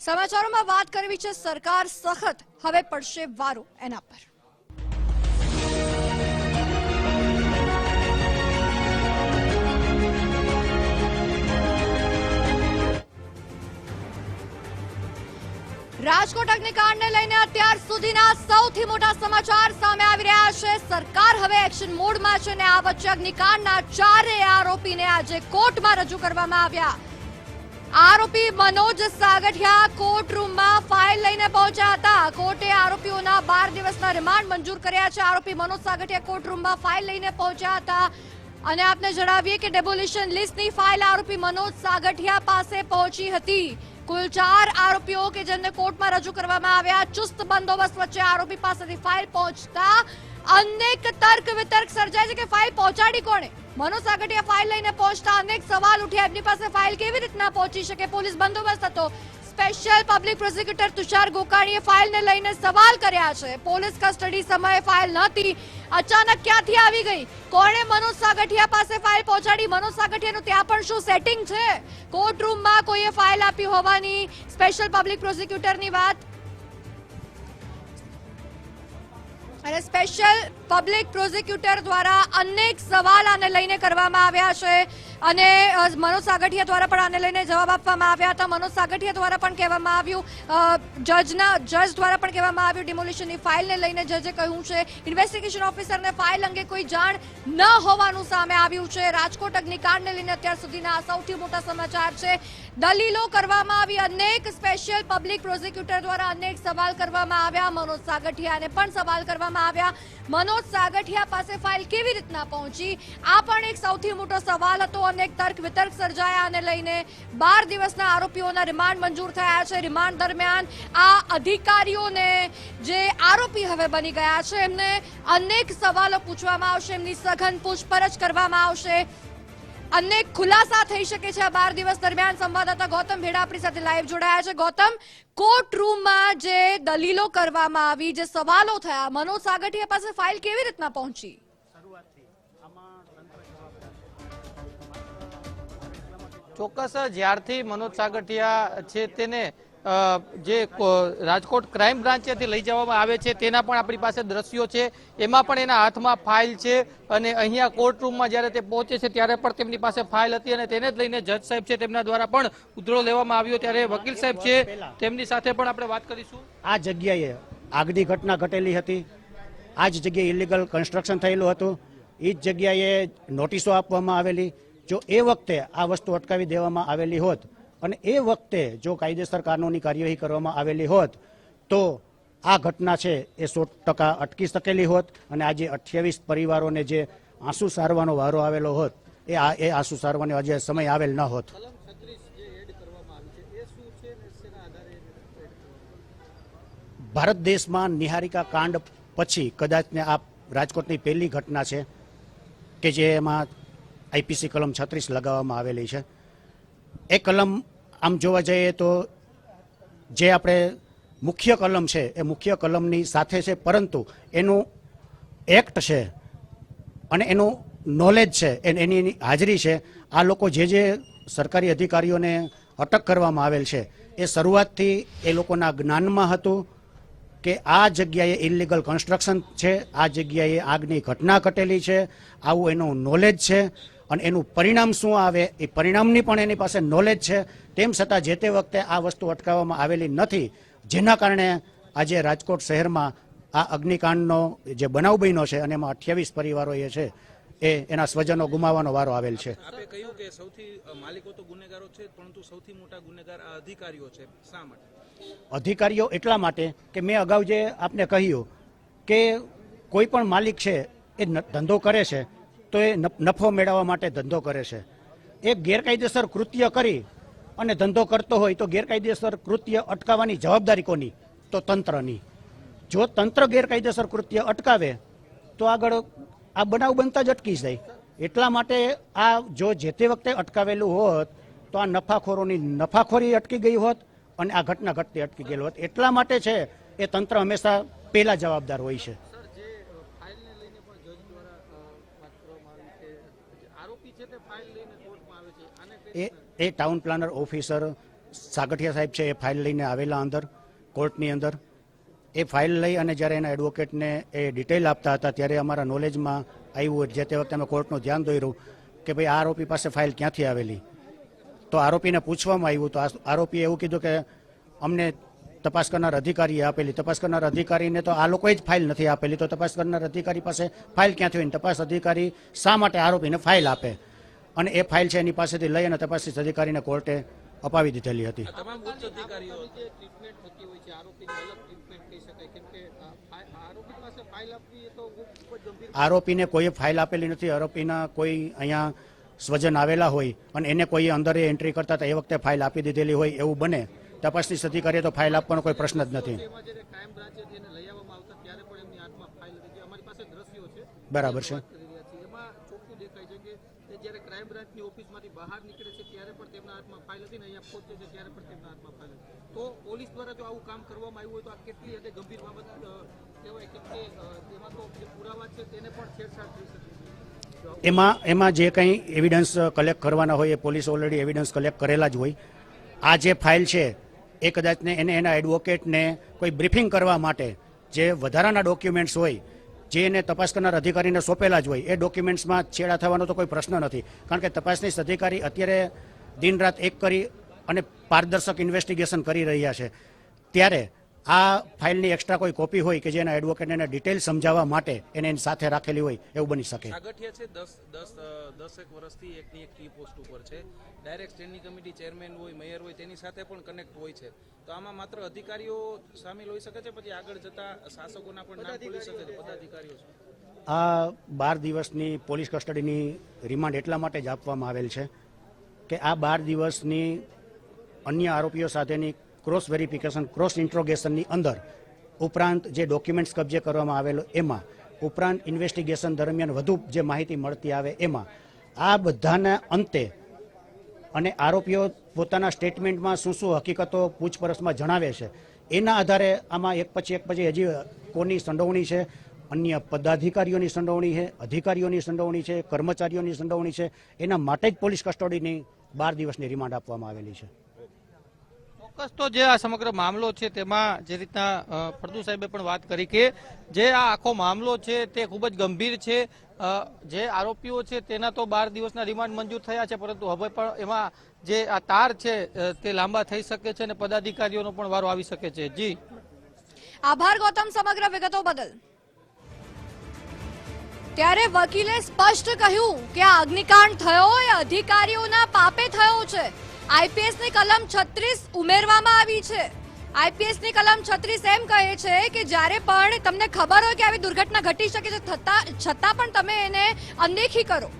સમાચારોમાં વાત કરવી છે સરકાર સખત. હવે પડશે વારો એના પર. રાજકોટ અગ્નિકાંડને લઈને અત્યાર સુધીના સૌથી મોટા સમાચાર સામે આવી રહ્યા છે. સરકાર હવે એક્શન મોડમાં છે અને આ વચ્ચે અગ્નિકાંડના ચારેય આરોપીને આજે કોર્ટમાં રજૂ કરવામાં આવ્યા. આરોપી મનોજ સાગઠિયા કોર્ટ રૂમમાં ફાઇલ લઈને પહોંચ્યા હતા. કોર્ટે આરોપીઓના બાર દિવસના રિમાન્ડ મંજૂર કર્યા છે. આરોપી મનોજ સાગઠિયા કોર્ટ રૂમમાં ફાઇલ લઈને પહોંચ્યા હતા. અને આપને જણાવીએ કે ડેબોલ્યુશન લિસ્ટની ફાઇલ આરોપી મનોજ સાગઠિયા પાસે પહોંચી હતી. કુલ ચાર આરોપીઓ કે જેમને કોર્ટમાં રજૂ કરવામાં આવ્યા, ચુસ્ત બંદોબસ્ત વચ્ચે આરોપી પાસેથી ફાઇલ પહોંચતા અનેક તર્ક વિતર્ક સર્જાય છે કે ફાઇલ પહોંચાડી કોણે? મનોજ સાગઠિયા ફાઇલ લઈને પહોંચતા અનેક સવાલ ઉઠ્યા. એમની પાસે ફાઇલ કેવી રીતના પહોંચી શકે? પોલીસ બંદોબસ્ત હતો. સ્પેશિયલ પબ્લિક પ્રોસિક્યુટર તુષાર ગોકાણીએ ફાઇલને લઈને સવાલ કર્યા છે. પોલીસ કસ્ટડી સમયે ફાઇલ નહોતી. અચાનક ક્યાંથી આવી ગઈ? કોણે મનોજ સાગઠિયા પાસે ફાઇલ પહોંચાડી? મનોજ સાગઠિયાનું ત્યાં પણ શું સેટિંગ છે? કોર્ટ રૂમમાં કોઈએ ફાઇલ આપી હોવાની સ્પેશિયલ પબ્લિક પ્રોસિક્યુટરની વાત અને સ્પેશિયલ પબ્લિક પ્રોસિક્યુટર દ્વારા અનેક સવાલ આને લઈને કરવામાં આવ્યા છે. અને મનોજ સાગઠિયા દ્વારા પણ આને લઈને જવાબ આપવામાં આવ્યા હતા. મનોજ સાગઠિયા દ્વારા પણ કહેવામાં આવ્યું જજના, જજ દ્વારા પણ કહેવામાં આવ્યું ડિમોલિશનની ફાઇલને લઈને જજે કહ્યું છે. ઇન્વેસ્ટિગેશન ઓફિસરને ફાઇલ અંગે કોઈ જાણ ન હોવાનું સામે આવ્યું છે. રાજકોટ અગ્નિકાંડને લઈને અત્યાર સુધીના સૌથી મોટા સમાચાર છે. દલીલો કરવામાં આવી. અનેક સ્પેશિયલ પબ્લિક પ્રોસિક્યુટર દ્વારા અનેક સવાલ કરવામાં આવ્યા. મનોજ સાગઠિયાને પણ સવાલ કરવામાં આવ્યા. મનોજ સાગઠિયા પાસે ફાઇલ કેવી રીતના પહોંચી? આ પણ એક સૌથી મોટો સવાલ હતો. અનેક તર્ક વિતર્ક સર્જાયા અને લઈને બાર દિવસના આરોપીઓના રિમાન્ડ મંજૂર થયા છે. રિમાન્ડ દરમિયાન આ અધિકારીઓને જે આરોપી હવે બની ગયા છે, એમને અનેક સવાલો પૂછવામાં આવશે. એમની સઘન પૂછપરછ કરવામાં આવશે. અનેક ખુલાસા થઈ શકે છે આ બાર દિવસ દરમિયાન સંવાદદાતા ગૌતમ ભેડા આપણી સાથે લાઈવ જોડાયા છે. ગૌતમ કોર્ટ રૂમમાં જે દલીલો કરવામાં આવી, જે સવાલો થયા, મનોજ સાગઠિયા પાસે ફાઇલ કેવી રીતના પહોંચી? ચોક્કસ, જ્યારથી મનોજ સાગઠિયા છે તેને જે રાજકોટ ક્રાઇમ બ્રાન્ચેથી લઈ જવામાં આવે છે, તેના પણ આપણી પાસે દ્રશ્યો છે. એમાં પણ એના હાથમાં ફાઇલ છે અને અહીંયા કોર્ટ રૂમમાં જ્યારે તે પહોંચે છે, ત્યારે પણ તેમની પાસે ફાઇલ હતી અને તેને જ લઈને જજ સાહેબ છે તેમના દ્વારા પણ ઉધરો લેવામાં આવ્યો. ત્યારે વકીલ સાહેબ છે, તેમની સાથે પણ આપણે વાત કરીશું. આ જગ્યાએ આગની ઘટના ઘટેલી હતી. આ જ જગ્યાએ ઇલીગલ કન્સ્ટ્રક્શન થયેલું હતું. એ જ જગ્યાએ નોટિસો આપવામાં આવેલી. જો એ વખતે આ વસ્તુ અટકાવી દેવામાં આવેલી હોત અને એ વખતે જો કાયદેસર કાનૂની કાર્યવાહી કરવામાં આવેલી હોત તો આ ઘટના છે એ સો ટકા અટકી શકેલી હોત અને આજે અઠ્યાવીસ પરિવારોને જે આંસુ સારવાનો વારો આવેલો હોત એ આ એ આંસુ સારવાનો આજે સમય આવેલ ન હોત. ભારત દેશમાં નિહારિકા કાંડ પછી કદાચને આ રાજકોટની પહેલી ઘટના છે કે જેમાં આઈપીસી કલમ છત્રીસ લગાવવામાં આવેલી છે. એ કલમ આમ જોવા જઈએ તો જે આપણે મુખ્ય કલમ છે, એ મુખ્ય કલમની સાથે છે, પરંતુ એનું એક્ટ છે અને એનું નોલેજ છે એની એની હાજરી છે, આ લોકો જે જે સરકારી અધિકારીઓને અટક કરવામાં આવેલ છે, એ શરૂઆતથી એ લોકોના જ્ઞાનમાં હતું કે આ જગ્યાએ ઇલીગલ કન્સ્ટ્રક્શન છે, આ જગ્યાએ આગની ઘટના ઘટેલી છે, આવું એનું નોલેજ છે અને એનું પરિણામ શું આવે એ પરિણામની પણ એની પાસે નોલેજ છે. તેમ છતાં જે તે વખતે આ વસ્તુ અટકાવવામાં આવેલી નથી, જેના કારણે આજે રાજકોટ શહેરમાં આ અગ્નિકાંડનો જે બનાવ બન્યો છે અને એમાં અઠ્યાવીસ પરિવારો એ છે એ એના સ્વજનો ગુમાવવાનો વારો આવેલ છે. આપે કહ્યું કે સૌથી માલિકો તો ગુનેગારો છે પરંતુ સૌથી મોટા ગુનેગાર આ અધિકારીઓ છે. શા માટે? અધિકારીઓ એટલા માટે કે મેં અગાઉ જે આપને કહ્યું કે કોઈ પણ માલિક છે એ ધંધો કરે છે તો એ નફ- નફો મેળવવા માટે ધંધો કરે છે. એ ગેરકાયદેસર કૃત્ય કરી અને ધંધો કરતો હોય તો ગેરકાયદેસર કૃત્ય અટકાવવાની જવાબદારી કોની? તો તંત્રની. જો તંત્ર ગેરકાયદેસર કૃત્ય અટકાવે તો આગળ આ બનાવ બનતા જ અટકી જાય એટલા માટે આ જો જે તે વખતે અટકાવેલું હોત તો આ નફાખોરોની નફાખોરી અટકી ગઈ હોત અને આ ઘટના ઘટતી અટકી ગયેલું હોત. એટલા માટે છે એ તંત્ર હંમેશા પહેલા જવાબદાર હોય છે. એ એ ટાઉન પ્લાનર ઓફિસર સાગઠિયા સાહેબ છે એ ફાઇલ લઈને આવેલા અંદર કોર્ટની અંદર. એ ફાઇલ લઈ અને જ્યારે એના એડવોકેટને એ ડિટેલ આપતા હતા, ત્યારે અમારા નોલેજમાં આવ્યું જે તે વખતે અમે કોર્ટનું ધ્યાન દોર્યું કે ભાઈ આ આરોપી પાસે ફાઇલ ક્યાંથી આવેલી? તો આરોપીને પૂછવામાં આવ્યું. તો આરોપીએ એવું કીધું કે અમને તપાસ કરનાર અધિકારીએ આપેલી. તપાસ કરનાર અધિકારીને તો આ લોકોએ જ ફાઇલ નથી આપેલી. તો તપાસ કરનાર અધિકારી પાસે ફાઇલ ક્યાંથી હોય તપાસ અધિકારી શા માટે આરોપીને ફાઇલ આપે? અને એ ફાઇલ છે એની પાસેથી લઈ અને તપાસી અધિકારીને કોર્ટે અપાવી દીધેલી હતી. આ તમામ ઉચ્ચ અધિકારીઓ જે ટ્રીટમેન્ટ થતી હોય છે આરોપીની અલગ ટ્રીટમેન્ટ કહી શકાય. કેમ કે આ ફા- આરોપી પાસે ફાઇલ આપવી એ તો ખૂબ જ ગંભીર આરોપીને કોઈએ ફાઇલ આપેલી નથી. આરોપીના કોઈ અહીંયા સ્વજન આવેલા હોય અને એને કોઈ અંદર એન્ટ્રી કરતા હતા એ વખતે ફાઇલ આપી દીધેલી હોય એવું બને. તપાસની અધિકારીએ તો ફાઇલ આપવાનો કોઈ પ્રશ્ન જ નથી. બરાબર જ્યારે બ્રાન્ચની ઓફિસમાંથી બહાર નીકળે છે ત્યારે પણ તેમના હાથમાં ફાઇલ હતી ને અહીંયા પહોંચે છે ત્યારે પણ તેમના હાથમાં ફાઇલ હતી. તો પોલીસ દ્વારા જો આવું કામ કરવામાં આવ્યું હોય તો આ કેટલી હદે ગંભીર બાબત કહેવાય કેમ કે તેમાં તો જે પુરાવા છે તેને પણ છેડછાડ થઈ શકે એમાં એમાં જે કંઈ એવિડન્સ કલેક્ટ કરવાના હોય એ પોલીસ ઓલરેડી એવિડન્સ કલેક્ટ કરેલા જ હોય. આ જે ફાઇલ છે એ કદાચને એને એના એડવોકેટને કોઈ બ્રીફિંગ કરવા માટે જે વધારાના ડોક્યુમેન્ટ્સ હોય જે એને તપાસ કરનાર અધિકારીને સોંપેલા જ હોય, એ ડોક્યુમેન્ટ્સમાં છેડા થવાનો તો કોઈ પ્રશ્ન નથી. કારણ કે તપાસની અધિકારી અત્યારે દિન રાત એક કરી અને પારદર્શક ઇન્વેસ્ટિગેશન કરી રહ્યા છે. ત્યારે આ ફાઇલની એક્સ્ટ્રા કોઈ કોપી હોય કે જેના એડવોકેટને એને ડિટેલ સમજાવવા માટે એને એની સાથે રાખેલી હોય એવું બની શકે. સાગઠિયા છે દસ દસ દસ એક વર્ષથી એકની એક કી પોસ્ટ ઉપર છે. ડાયરેક્ટ સ્ટેન્ડિંગ કમિટી ચેરમેન હોય મેયર હોય તેની સાથે પણ કનેક્ટ હોય છે. તો આમાં માત્ર અધિકારીઓ સામેલ હોઈ શકે છે પછી આગળ જતા શાસકોના પણ નામ ખુલી શકે છે પદાધિકારીઓ આ બાર દિવસની પોલીસ કસ્ટડીની રિમાન્ડ એટલા માટે જ આપવામાં આવેલ છે કે આ બાર દિવસની અન્ય આરોપીઓ સાથેની ક્રોસ વેરિફિકેશન ક્રોસ ઇન્ટ્રોગેશનની અંદર ઉપરાંત જે ડોક્યુમેન્ટ્સ કબજે કરવામાં આવેલો, એમાં ઉપરાંત ઇન્વેસ્ટિગેશન દરમિયાન વધુ જે માહિતી મળતી આવે એમાં, આ બધાના અંતે અને આરોપીઓ પોતાના સ્ટેટમેન્ટમાં શું શું હકીકતો પૂછપરછમાં જણાવે છે, એના આધારે આમાં એક પછી એક પછી હજી કોની સંડોવણી છે, અન્ય પદાધિકારીઓની સંડોવણી છે, અધિકારીઓની સંડોવણી છે, કર્મચારીઓની સંડોવણી છે, એના માટે જ પોલીસ કસ્ટડીની બાર દિવસની રિમાન્ડ આપવામાં આવેલી છે. ચોક્કસ તો જે આ સમગ્ર મામલો છે તેમાં જે રીતના ફળદુ સાહેબે પણ વાત કરી કે જે આ આખો મામલો છે તે ખૂબ જ ગંભીર છે. જે આરોપીઓ છે તેના તો બાર દિવસના રિમાન્ડ મંજૂર થયા છે, પરંતુ હવે પણ એમાં જે આ તાર છે તે લાંબા થઈ શકે છે અને પદાધિકારીઓનો પણ વારો આવી શકે છે. જી. આભાર ગૌતમ સમગ્ર વિગતો બદલ. ત્યારે વકીલે સ્પષ્ટ કહ્યું કે આ અગ્નિકાંડ થયો એ અધિકારીઓના પાપે થયો છે. આઈપીએસની કલમ છત્રીસ ઉમેરવામાં આવી છે. આઈપીએસની કલમ છત્રીસ એમ કહે છે કે જ્યારે પણ તમને ખબર હોય કે આવી દુર્ઘટના ઘટી શકે છે, થતા છતાં પણ તમે એને અનદેખી કરો.